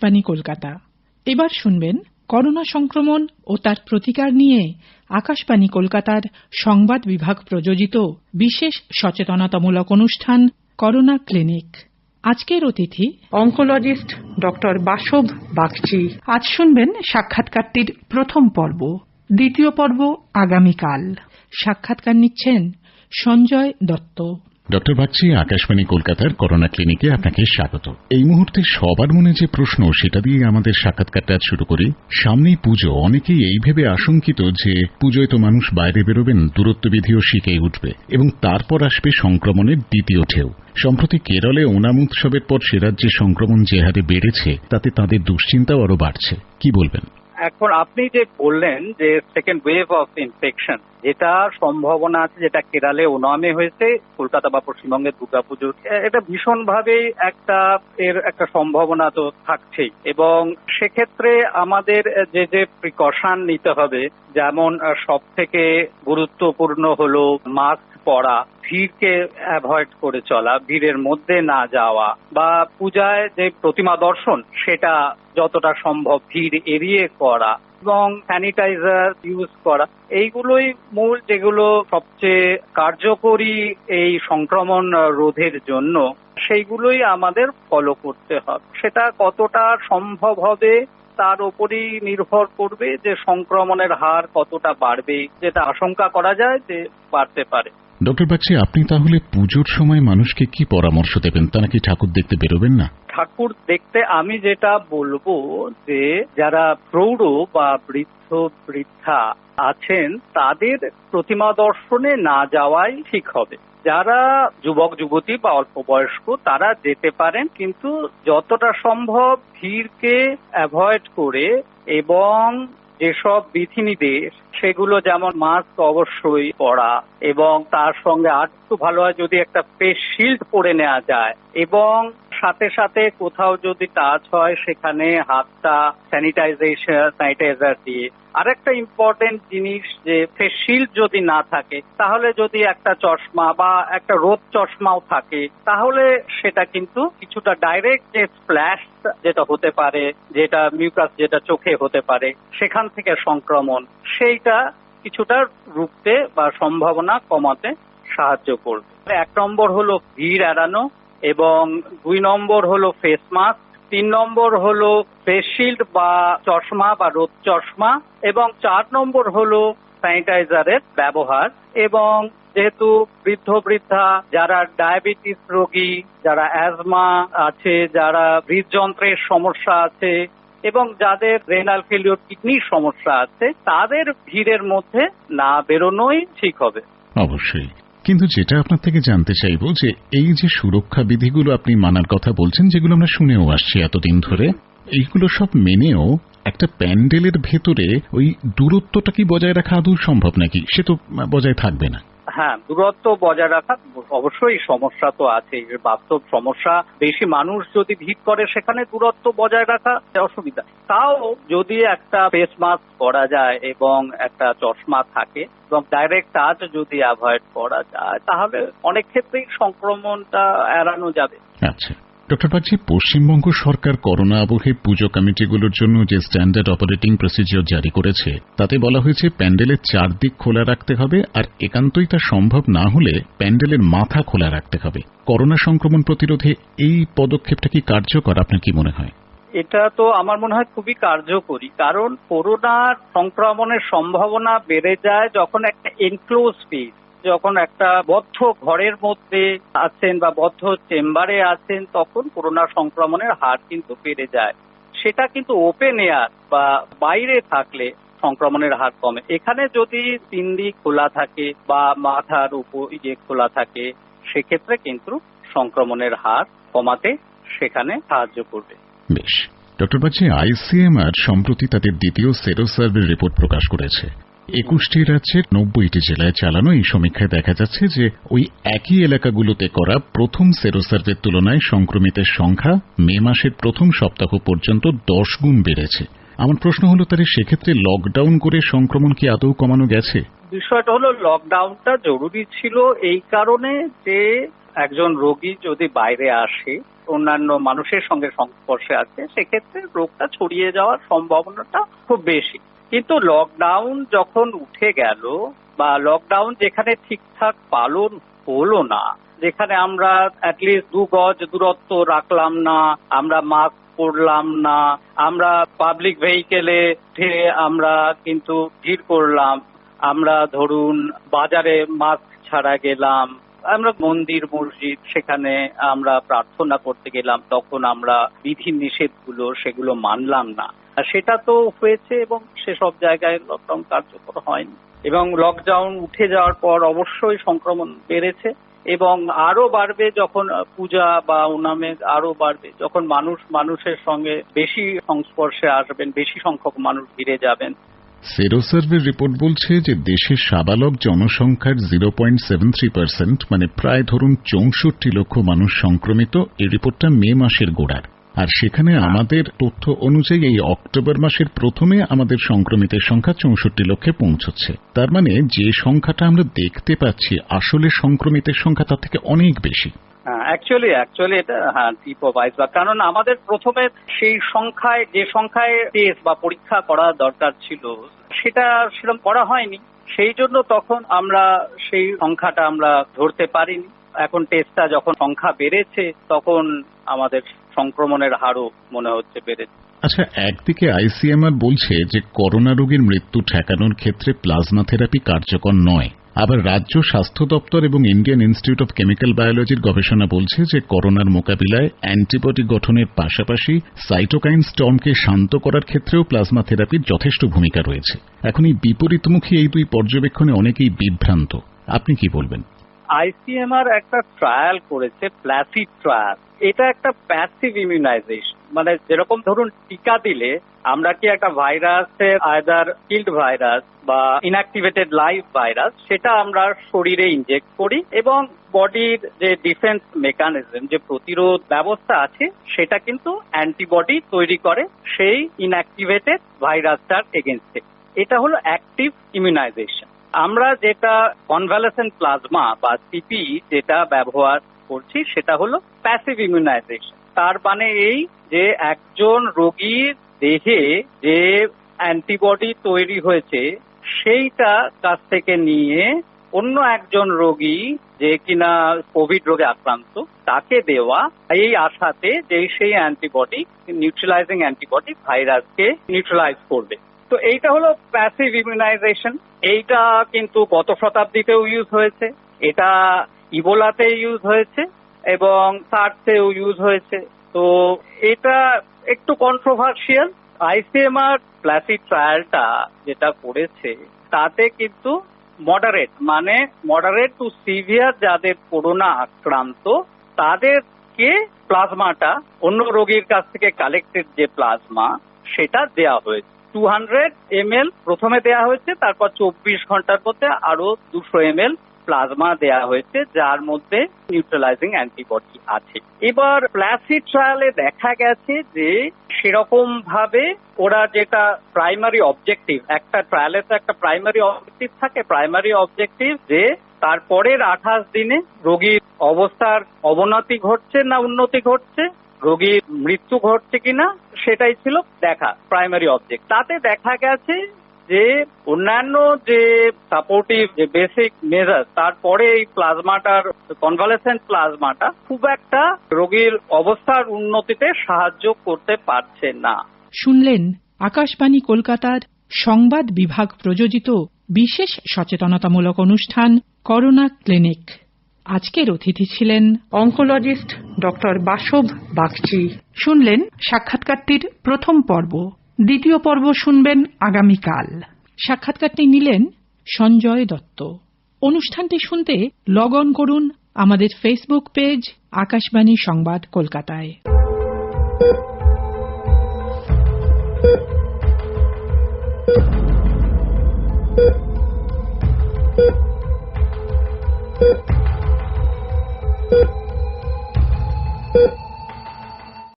আকাশবাণী কলকাতা। এবার শুনবেন করোনা সংক্রমণ ও তার প্রতিকার নিয়ে আকাশবাণী কলকাতার সংবাদ বিভাগ প্রযোজিত বিশেষ সচেতনতামূলক অনুষ্ঠান করোনা ক্লিনিক। আজকের অতিথি অঙ্কোলজিস্ট ডক্টর বাসব বাগচি। আজ শুনবেন সাক্ষাৎকারটির প্রথম পর্ব, দ্বিতীয় পর্ব আগামীকাল। সাক্ষাৎকার নিচ্ছেন সঞ্জয় দত্ত। ডক্টর বাগচি, আকাশবাণী কলকাতার করোনা ক্লিনিকে আপনাকে স্বাগত। এই মুহূর্তে সবার মনে যে প্রশ্ন, সেটা দিয়ে আমাদের সাক্ষাৎকারটা শুরু করি। সামনেই পুজো, অনেকেই এই ভেবে আশঙ্কিত যে পুজোয় তো মানুষ বাইরে বেরোবেন দূরত্ববিধিও শিখে উঠবে, এবং তারপর আসবে সংক্রমণের দ্বিতীয় ঢেউ। সম্প্রতি কেরলে ওনাম উৎসবের পর সে রাজ্যে সংক্রমণ যে হারে বেড়েছে, তাতে তাদের দুশ্চিন্তাও আরও বাড়ছে। কি বলবেন? এখন আপনি যে বললেন যে সেকেন্ড ওয়েভ অফ ইনফেকশন যেটা সম্ভাবনা আছে, যেটা কেরালে ওনামে হয়েছে, কলকাতা বা পশ্চিমবঙ্গের দুর্গাপুজো এটা ভীষণভাবে একটা, এর একটা সম্ভাবনা তো থাকছেই। এবং সেক্ষেত্রে আমাদের যে যে প্রিকশন নিতে হবে, যেমন সব থেকে গুরুত্বপূর্ণ হলো মাস্ক পরা ভিড়কে অ্যাভয়েড করে চলা, ভিড়ের মধ্যে না যাওয়া বা পূজায় যে প্রতিমা দর্শন, সেটা যতটা সম্ভব ভিড় এড়িয়ে করা এবং স্যানিটাইজার ইউজ করা। এইগুলোই মূল যেগুলো সবচেয়ে কার্যকরী এই সংক্রমণ রোধের জন্য, সেইগুলোই আমাদের ফলো করতে হবে। সেটা কতটা সম্ভব হবে, তার উপরই নির্ভর করবে যে সংক্রমণের হার কতটা বাড়বে, যেটা আশঙ্কা করা যায় যে বাড়তে পারে। ডক্টর বাচ্চি আপনি তাহলে পুজোর সময় মানুষকে কি পরামর্শ দেবেন? তারা কি ঠাকুর দেখতে বেরোবেন না? ঠাকুর দেখতে আমি যেটা বলব যে, যারা প্রৌঢ় বা বৃদ্ধ, বৃদ্ধা আছেন, তাদের প্রতিমা দর্শনে না যাওয়াই ঠিক হবে। যারা যুবক, যুবতী বা অল্প বয়স্ক, তারা যেতে পারেন, কিন্তু যতটা সম্ভব ভিড়কে অ্যাভয়েড করে এবং যেসব বিধিনিষেধ, সেগুলো যেমন মাস্ক অবশ্যই পরা এবং তার সঙ্গে আর একটু ভালো হয় যদি একটা ফেস শিল্ড পরে নেওয়া যায় এবং সাথে সাথে কোথাও যদি টাচ হয়, সেখানে হাতটা স্যানিটাইজেশন স্যানিটাইজার দিয়ে। আরেকটা ইম্পর্টেন্ট জিনিস যে ফেস শিল্ড যদি না থাকে, তাহলে যদি একটা চশমা বা একটা রোদ চশমাও থাকে, তাহলে সেটা কিন্তু কিছুটা ডাইরেক্ট যে স্প্ল্যাশ যেটা হতে পারে, যেটা মিউকাস যেটা চোখে হতে পারে, সেখান থেকে সংক্রমণ, সেইটা কিছুটা রুখতে বা সম্ভাবনা কমাতে সাহায্য করবে। এক নম্বর হলো ভিড় এড়ানো এবং দুই নম্বর হলো ফেস মাস্ক তিন নম্বর হলো ফেস শিল্ড বা চশমা বা রোদ চশমা, এবং চার নম্বর হলো স্যানিটাইজারের ব্যবহার। এবং যেহেতু বৃদ্ধ বৃদ্ধা, যারা ডায়াবেটিস রোগী, যারা অ্যাজমা আছে, যারা হৃদযন্ত্রের সমস্যা আছে, এবং যাদের রেনাল ফেলিওর কিডনির সমস্যা আছে, তাদের ভিড়ের মধ্যে না বেরোনোই ঠিক হবে। অবশ্যই। কিন্তু যেটা আপনার থেকে জানতে চাইব যে এই যে সুরক্ষা বিধিগুলো আপনি মানার কথা বলছেন, যেগুলো আমরা শুনেও আসছি এতদিন ধরে, এইগুলো সব মেনেও একটা প্যান্ডেলের ভেতরে ওই দূরত্বটা কি বজায় রাখা আদৌ সম্ভব নাকি? সে তো বজায় থাকবে না। হ্যাঁ দূরত্ব বজায় রাখা অবশ্যই সমস্যা তো আছে বাস্তব সমস্যা, বেশি মানুষ যদি ভিড় করে সেখানে দূরত্ব বজায় রাখা অসুবিধা। তাও যদি একটা ফেস মাস্ক করা যায় এবং একটা চশমা থাকে এবং ডাইরেক্ট টাচ যদি অ্যাভয়েড করা যায়, তাহলে অনেক ক্ষেত্রেই সংক্রমণটা এড়ানো যাবে। আচ্ছা। ডক্টর বাগচি, পশ্চিমবঙ্গ সরকার করোনা আবহে পুজো কমিটিগুলোর জন্য যে স্ট্যান্ডার্ড অপারেটিং প্রসিজিওর জারি করেছে, তাতে বলা হয়েছে প্যান্ডেলের চারদিক খোলা রাখতে হবে আর একান্তই তা সম্ভব না হলে প্যান্ডেলের মাথা খোলা রাখতে হবে। করোনা সংক্রমণ প্রতিরোধে এই পদক্ষেপটা কি কার্যকর, আপনার কি মনে হয়? এটা তো আমার মনে হয় খুবই কার্যকরী, কারণ করোনার সংক্রমণের সম্ভাবনা বেড়ে যায় যখন একটা এনক্লোজ স্পেস যখন একটা বদ্ধ ঘরের মধ্যে আছেন বা বদ্ধ চেম্বারে আছেন তখন করোনা সংক্রমণের হার কিন্তু বেড়ে যায়। সেটা কিন্তু ওপেন এয়ার বা বাইরে থাকলে সংক্রমণের হার কমে। এখানে যদি তিন দিক খোলা থাকে বা মাথার উপর ইয়ে খোলা থাকে, সেক্ষেত্রে কিন্তু সংক্রমণের হার কমাতে সেখানে সাহায্য করবে। বেশ। ডক্টর বাচ্চি আইসিএমআর সম্প্রতি তাদের দ্বিতীয় সেরো সার্ভে রিপোর্ট প্রকাশ করেছে। একুশটি রাজ্যের নব্বইটি জেলায় চালানো এই সমীক্ষায় দেখা যাচ্ছে যে ওই একই এলাকাগুলোতে করা প্রথম সেরো সার্ভের তুলনায় সংক্রমিতের সংখ্যা মে মাসের প্রথম সপ্তাহ পর্যন্ত দশ গুণ বেড়েছে। আমার প্রশ্ন হলো, তাহলে সেক্ষেত্রে লকডাউন করে সংক্রমণ কি আদৌ কমানো গেছে? বিষয়টা হলো লকডাউনটা জরুরি ছিল এই কারণে যে একজন রোগী যদি বাইরে আসে, অন্যান্য মানুষের সঙ্গে সংস্পর্শে আছে সেক্ষেত্রে রোগটা ছড়িয়ে যাওয়ার সম্ভাবনাটা খুব বেশি। কিন্তু লকডাউন যখন উঠে গেল বা লকডাউন যেখানে ঠিকঠাক পালন হলো না, যেখানে আমরা অ্যাটলিস্ট দু গজ দূরত্ব রাখলাম না, আমরা মাস্ক পরলাম না, আমরা পাবলিক ভেহিকেলে আমরা কিন্তু ভিড় করলাম, আমরা ধরুন বাজারে মাস্ক ছাড়া গেলাম, আমরা মন্দির, মসজিদ সেখানে আমরা প্রার্থনা করতে গেলাম, তখন আমরা বিধি নিষেধগুলো সেগুলো মানলাম না। আর সেটা তো হয়েছে এবং সেসব জায়গায় লকডাউন কার্যকর হয়নি। এবং লকডাউন উঠে যাওয়ার পর অবশ্যই সংক্রমণ বেড়েছে এবং আরও বাড়বে যখন পূজা বা ওনামে আরও বাড়বে। যখন মানুষ মানুষের সঙ্গে বেশি সংস্পর্শে আসবেন, বেশি সংখ্যক মানুষ ঘিরে যাবেন। সেরো সার্ভের রিপোর্ট বলছে যে দেশের সাবালক জনসংখ্যার zero point seven three percent মানে প্রায় ধরুন চৌষট্টি লক্ষ মানুষ সংক্রমিত, এই রিপোর্টটা মে মাসের গোড়ার। আর সেখানে আমাদের তথ্য অনুযায়ী এই অক্টোবর মাসের প্রথমে আমাদের সংক্রমিতের সংখ্যা চৌষট্টি লক্ষে পৌঁছচ্ছে। তার মানে যে সংখ্যাটা আমরা দেখতে পাচ্ছি আসলে সংক্রমিতের সংখ্যা তার থেকে অনেক বেশি। অ্যাকচুয়ালি অ্যাকচুয়ালি এটা হ্যাঁ টিপ অফ আইসবার্গ কারণ আমাদের প্রথমে সেই সংখ্যায় যে সংখ্যায় টেস্ট বা পরীক্ষা করা দরকার ছিল সেটা সেরকম করা হয়নি। সেই জন্য তখন আমরা সেই সংখ্যাটা আমরা ধরতে পারিনি। এখন টেস্টটা যখন সংখ্যা বেড়েছে তখন আমাদের সংক্রমণের হারও মনে হচ্ছে বেড়েছে। আচ্ছা একদিকে আইসিএমআর বলছে যে করোনা রোগীর মৃত্যু ঠেকানোর ক্ষেত্রে প্লাজমা থেরাপি কার্যকর নয়। আবার রাজ্য স্বাস্থ্য দপ্তর এবং ইন্ডিয়ান ইনস্টিটিউট অব কেমিক্যাল বায়োলজির গবেষণা বলছে যে করোনার মোকাবিলায় অ্যান্টিবডি গঠনের পাশাপাশি সাইটোকাইন স্টর্মকে শান্ত করার ক্ষেত্রেও প্লাজমা থেরাপির যথেষ্ট ভূমিকা রয়েছে। এখন এই বিপরীতমুখী এই দুই পর্যবেক্ষণে অনেকেই বিভ্রান্ত। আপনি কি বলবেন? আইসিএমআর একটা ট্রায়াল করেছে প্ল্যাসিড ট্রায়াল এটা একটা প্যাসিভ ইমিউনাইজেশন মানে যেরকম ধরুন, টিকা দিলে আমরা কি একটা ভাইরাসের আয়দার কিল্ড ভাইরাস বা ইনঅ্যাক্টিভেটেড লাইভ ভাইরাস সেটা আমরা শরীরে ইনজেক্ট করি এবং বডির যে ডিফেন্স মেকানিজম যে প্রতিরোধ ব্যবস্থা আছে, সেটা কিন্তু অ্যান্টিবডি তৈরি করে সেই ইনঅ্যাক্টিভেটেড ভাইরাসটার এগেনস্টে এটা হলো অ্যাক্টিভ ইমিউনাইজেশন আমরা যেটা কনভ্যালেসেন্ট প্লাজমা বা সিপি যেটা ব্যবহার করছি সেটা হলো প্যাসিভ ইমিউনাইজেশন তার মানে এই যে একজন রোগীর দেহে যে অ্যান্টিবডি তৈরি হয়েছে, সেইটা কাছ থেকে নিয়ে অন্য একজন রোগী যে কিনা কোভিড রোগে আক্রান্ত, তাকে দেওয়া এই আশাতে যে সেই অ্যান্টিবডি নিউট্রালাইজিং অ্যান্টিবডি ভাইরাসকে নিউট্রালাইজ করবে। তো এইটা হলো প্যাসিভ ইমিউনাইজেশন এইটা কিন্তু গত শতাব্দীতেও ইউজ হয়েছে। এটা ইবোলাতে ইউজ হয়েছে এবং সার্সেও ইউজ হয়েছে। তো এটা একটু কন্ট্রোভার্সিয়াল আইসিএমআর প্লাসিড ট্রায়ালটা যেটা করেছে, তাতে কিন্তু মডারেট মানে মডারেট টু সিভিয়ার যাদের করোনা আক্রান্ত, তাদেরকে প্লাজমাটা অন্য রোগীর কাছ থেকে কালেক্টেড যে প্লাজমা সেটা দেয়া হয়েছে। টু হান্ড্রেড এম প্রথমে দেয়া হয়েছে, তারপর চব্বিশ ঘণ্টার মধ্যে আরও দুশো এম প্লাজমা দেয়া হয়েছে, যার মধ্যে নিউট্রালাইজিং অ্যান্টিবডি আছে। এবার প্লাসিড ট্রায়ালে দেখা গেছে যে সেরকম ভাবে ওরা যেটা প্রাইমারি অবজেক্টিভ একটা ট্রায়ালে তো একটা প্রাইমারি অবজেক্টিভ থাকে প্রাইমারি অবজেক্টিভ যে তারপরের আঠাশ দিনে রোগীর অবস্থার অবনতি ঘটছে না উন্নতি ঘটছে রোগীর মৃত্যু ঘটছে কিনা সেটাই ছিল দেখা প্রাইমারি অবজেক্ট তাতে দেখা গেছে যে অন্যান্য যে সাপোর্টিভ যে বেসিক মেজার তারপরে এই প্লাজমাটার কনভালেসেন্ট প্লাজমাটা খুব একটা রোগীর অবস্থার উন্নতিতে সাহায্য করতে পারছে না। শুনলেন আকাশবাণী কলকাতার সংবাদ বিভাগ প্রযোজিত বিশেষ সচেতনতামূলক অনুষ্ঠান করোনা ক্লিনিক। আজকের অতিথি ছিলেন অঙ্কোলজিস্ট ডক্টর বাসব বাগচি। শুনলেন সাক্ষাৎকারটির প্রথম পর্ব। দ্বিতীয় পর্ব শুনবেন আগামীকাল। সাক্ষাৎকারটি নিলেন সঞ্জয় দত্ত। অনুষ্ঠানটি শুনতে লগ অন করুন আমাদের ফেসবুক পেজ আকাশবাণী সংবাদ কলকাতায়। Thank you.